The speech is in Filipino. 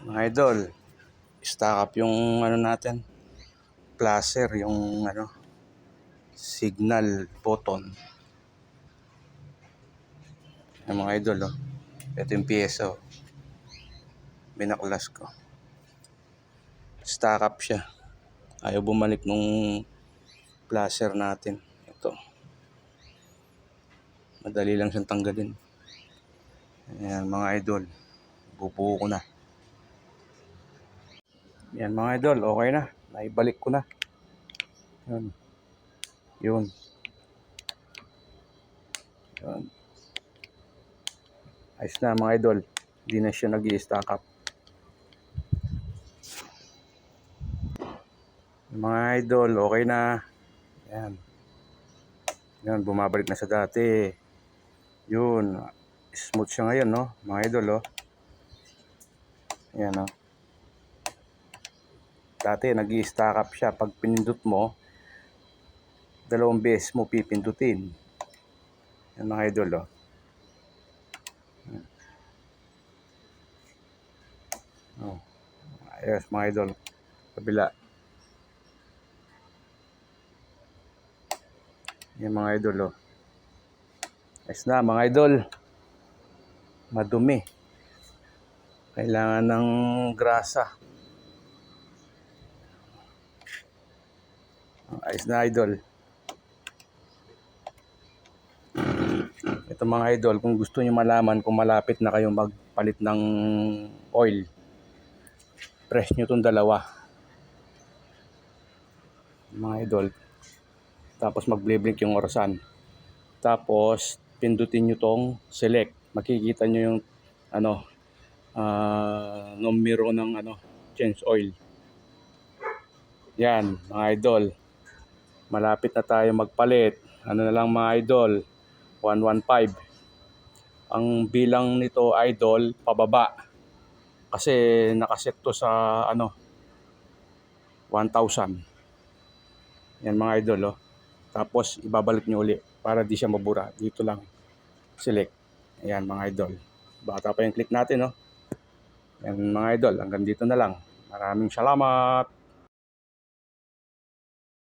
Mga idol, stack up yung ano natin, placer, yung ano, signal button. Yung mga idol, oh. Ito yung pyesa, oh. Binaklas ko. Stack up siya. Ayaw bumalik nung placer natin. Ito. Madali lang siyang tanggalin. Ayan, mga idol. Bubuo ko na. Yan mga idol, okay na. Naibalik ko na. Yun. Yun. Yun. Ayos na mga idol. Hindi na siya nag stack up. Mga idol, okay na. Yan. Yan, bumabalik na sa dati. Yun. Smooth siya ngayon, no? Mga idol, oh. Yan, oh. Dati, nag stack up siya. Pag pinindot mo, dalawang beses mo pipindutin. Yan, mga idol, oh. Oh. Ayos, mga idol. Kabila. Yan, mga idol, oh. Ayos na, mga idol. Madumi. Kailangan ng grasa. Ayos na, idol. Ito mga idol, kung gusto niyo malaman kung malapit na kayong magpalit ng oil, press nyo itong dalawa. Mga idol. Tapos mag-blink yung orasan. Tapos, pindutin nyo tong select. Makikita nyo yung ano, ah numero ng ano, change oil. Yan, mga idol. Malapit na tayo magpalit. Ano na lang mga idol, 115. Ang bilang nito idol, pababa. Kasi nakaset to sa ano, 1,000. Yan mga idol, oh. Tapos ibabalik nyo uli para di siya mabura. Dito lang. Select. Ayan mga idol. Bata pa yung click natin, no? Yan mga idol. Hanggang dito na lang. Maraming salamat.